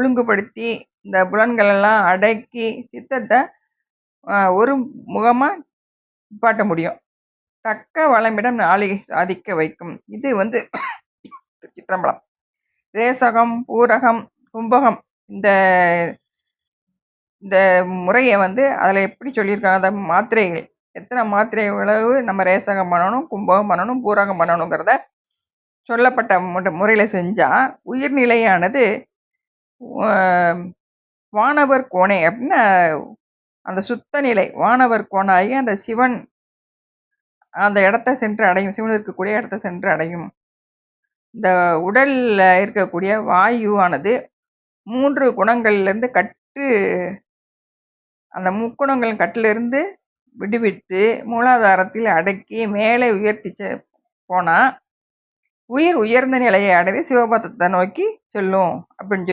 ஒழுங்குபடுத்தி இந்த புலன்களெல்லாம் அடக்கி சித்தத்தை ஒரு முகமாக நிப்பாட்ட முடியும். தக்க வளமிடம் நாளிகை சாதிக்க வைக்கும். இது வந்து சிற்றம்பலம் ரேசகம் பூரகம் கும்பகம் இந்த இந்த முறையை வந்து அதில் எப்படி சொல்லியிருக்காங்க? அந்த மாத்திரைகள். எத்தனை மாத்திரை அளவு நம்ம ரேசகம் பண்ணணும் கும்பகம் பண்ணணும் பூரகம் பண்ணணுங்கிறத சொல்லப்பட்ட முறையில் செஞ்சால் உயிர்நிலையானது வானவர் கோணை அப்படின்னு அந்த சுத்த நிலை வானவர் கோணாகி அந்த சிவன் அந்த இடத்த சென்று அடையும் சிவன் இருக்கக்கூடிய இடத்த சென்று அடையும். இந்த உடலில் இருக்கக்கூடிய வாயுவானது மூன்று குணங்கள்லேருந்து கட்டு அந்த முக்குணங்கள் கட்டிலிருந்து விடுவித்து மூலாதாரத்தில் அடக்கி மேலே உயர்த்தி செ- உயிர் உயர்ந்த நிலையை அடைந்து சிவபதத்தை நோக்கி செல்லும் அப்படின்னு சொல்லி